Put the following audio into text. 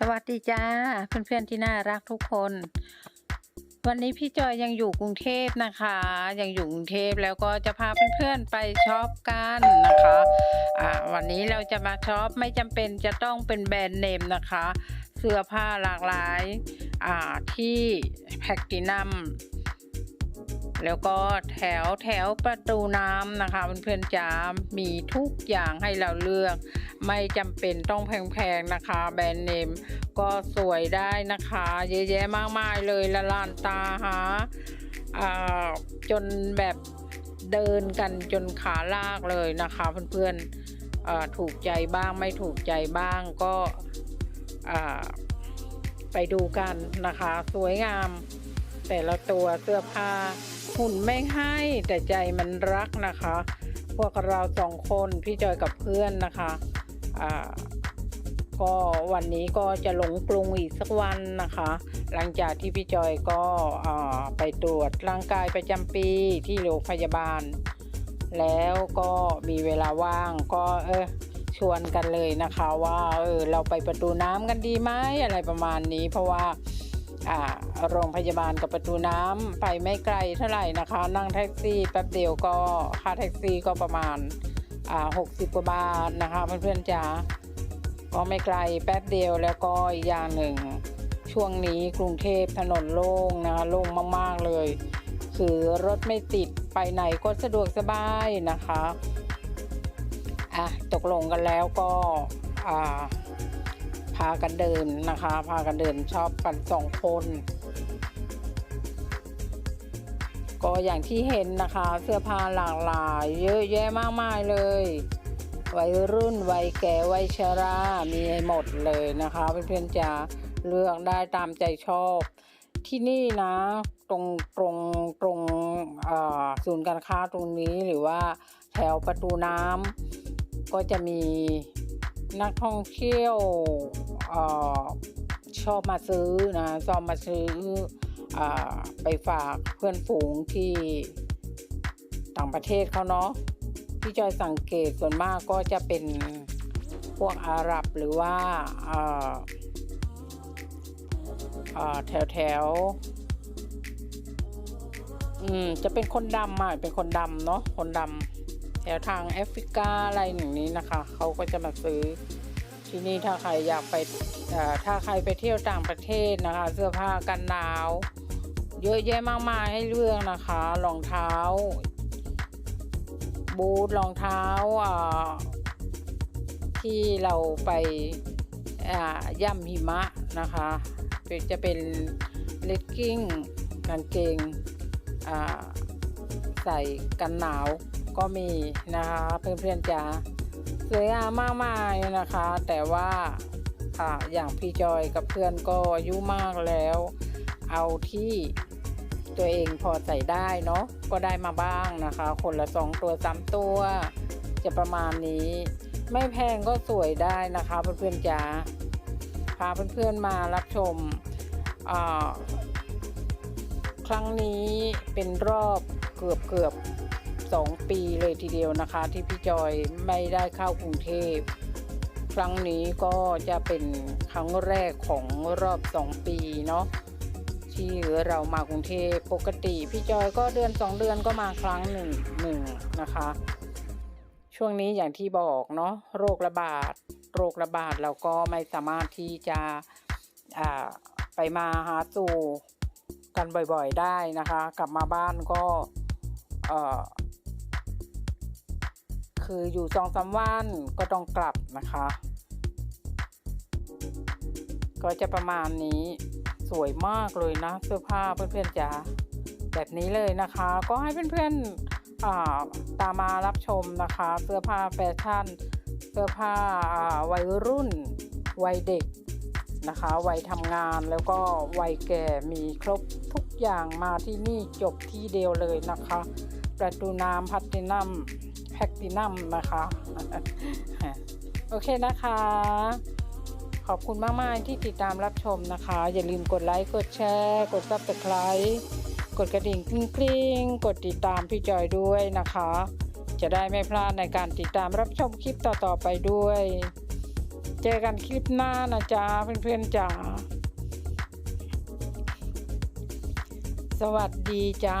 สวัสดีจ้าเพื่อนๆที่น่ารักทุกคน วันนี้พี่จอยยังอยู่กรุงเทพนะคะ ยังอยู่กรุงเทพแล้วก็จะพาเพื่อนๆไปช็อปกันนะคะอ่าวันนี้เราจะมาช็อปไม่จำเป็นจะต้องเป็นแบรนด์เนมนะคะ เสื้อผ้าหลากหลายอ่าที่แพคตินัม แล้วก็แถวแถวประตูน้ำนะคะเพื่อนๆจ๋ามีทุกอย่างให้เราเลือก ไม่จำเป็นต้องแพงๆนะคะ แบรนด์เนมก็สวยได้นะคะ เยอะแยะมากมายเลยละลานตาหาจนแบบเดินกันจนขาลากเลยนะคะเพื่อนๆถูกใจบ้างไม่ถูกใจบ้างก็ไปดูกันนะคะ สวยงาม แต่ละตัวเสื้อผ้าหุ่นไม่ให้แต่ใจมันรักนะคะ พวกเราสองคนพี่จอยกับเพื่อนนะคะอ่าก็วันนี้ก็จะหลงกรุงอีกสักวันนะคะ หลังจากที่พี่จอยก็ไปตรวจร่างกายประจำปีที่โรงพยาบาล แล้วก็มีเวลาว่างก็เออชวนกันเลยนะคะ ว่าเออเราไปประตูน้ำกันดีไหมอะไรประมาณนี้ เพราะว่า โรงพยาบาลกับประตูน้ำไปไม่ไกลเท่าไหร่นะคะ นั่งแท็กซี่แป๊บเดียวก็ค่าแท็กซี่ก็ประมาณอ่าหกสิบกว่าบาทนะคะเพื่อนๆจ๋าก็ไม่ไกลแป๊บเดียวแล้วก็อีกอย่างหนึ่ง ช่วงนี้กรุงเทพถนนโล่งนะคะโล่งมากๆเลย คือรถไม่ติดไปไหนก็สะดวกสบายนะคะอะตกลงกันแล้วก็อ่า พากันเดินนะคะ พากันเดินชอบกันสองคน ก็อย่างที่เห็นนะคะ เสื้อผ้าหลากหลาย เยอะแยะมากมายเลยวัยรุ่นวัยแก่วัยชรามีให้หมดเลยนะคะเพื่อนๆจะเลือกได้ตามใจชอบ ที่นี่นะตรงตรงตรงศูนย์การค้าตรงนี้หรือว่าแถวประตูน้ำก็จะมี นักท่องเที่ยวอชอบมาซื้อนะชอบมาซื้ออไปฝากเพื่อนฝูงที่ต่างประเทศเขาเนาะพี่จอยสังเกตส่วนมากก็จะเป็นพวกอาหรับหรือว่าอ่าอ่าแถวแถวอืมจะเป็นคนดำอะเป็นคนดำเนาะคนดำ แถวทางแอฟริกาอะไรอย่างนี้นะคะเขาก็จะมาซื้อที่นี่ถ้าใครอยากไปถ้าใครไปเที่ยวต่างประเทศนะคะ เสื้อผ้ากันหนาว เยอะแยะมากมายให้เลือกนะคะรองเท้า บูทรองเท้าที่เราไปย่ำหิมะนะคะจะเป็นเลกกิ้งกางเกงใส่กันหนาว ก็มีนะคะเพื่อนๆจ๋าสวยงามมากมายนะคะ แต่ว่าอ่าอย่างพี่จอยกับเพื่อนก็อายุมากแล้ว เอาที่ตัวเองพอใส่ได้เนาะก็ได้มาบ้างนะคะ คนละสองตัวสามตัว จะประมาณนี้ ไม่แพงก็สวยได้นะคะเพื่อนๆจ๋าพาเพื่อนๆมารับชมครั้งนี้เป็นรอบเกือบเกือบ สองปีเลยทีเดียวนะคะ ที่พี่จอยไม่ได้เข้ากรุงเทพ ครั้งนี้ก็จะเป็นครั้งแรกของรอบสองปีเนาะที่เรามากรุงเทพปกติ พี่จอยก็เดือนสองเดือนก็มาครั้งหนึ่งหนึ่งนะคะ ช่วงนี้อย่างที่บอกเนาะโรคระบาด โรคระบาดเราก็ไม่สามารถที่จะไปมาหาสู่กันบ่อยๆได้นะคะ กลับมาบ้านก็ เอ่อ คืออยู่สองสามวันก็ต้องกลับนะคะ ก็จะประมาณนี้สวยมากเลยนะ เสื้อผ้าเพื่อนๆจ๋าแบบนี้เลยนะคะ ก็ให้เพื่อนๆตามมารับชมนะคะ เสื้อผ้าแฟชั่น เสื้อผ้าาวัยรุ่น วัยเด็กนะคะ วัยทำงานแล้วก็วัยแก่มีครบทุกอย่างมาที่นี่จบที่เดียวเลยนะคะ ประตูน้ำพัตตินัม แพคตินัมนะคะ โอเคนะคะ ขอบคุณมากๆที่ติดตามรับชมนะคะ อย่าลืมกดไลค์ กดแชร์ กด subscribe กดกระดิ่งกริ๊งๆกดติดตามพี่จอยด้วยนะคะ จะได้ไม่พลาดในการติดตามรับชมคลิปต่อๆไปด้วยเเจอกันคลิปหน้านะจ๊ะเพื่อนๆจ๋าสวัสดีจ้า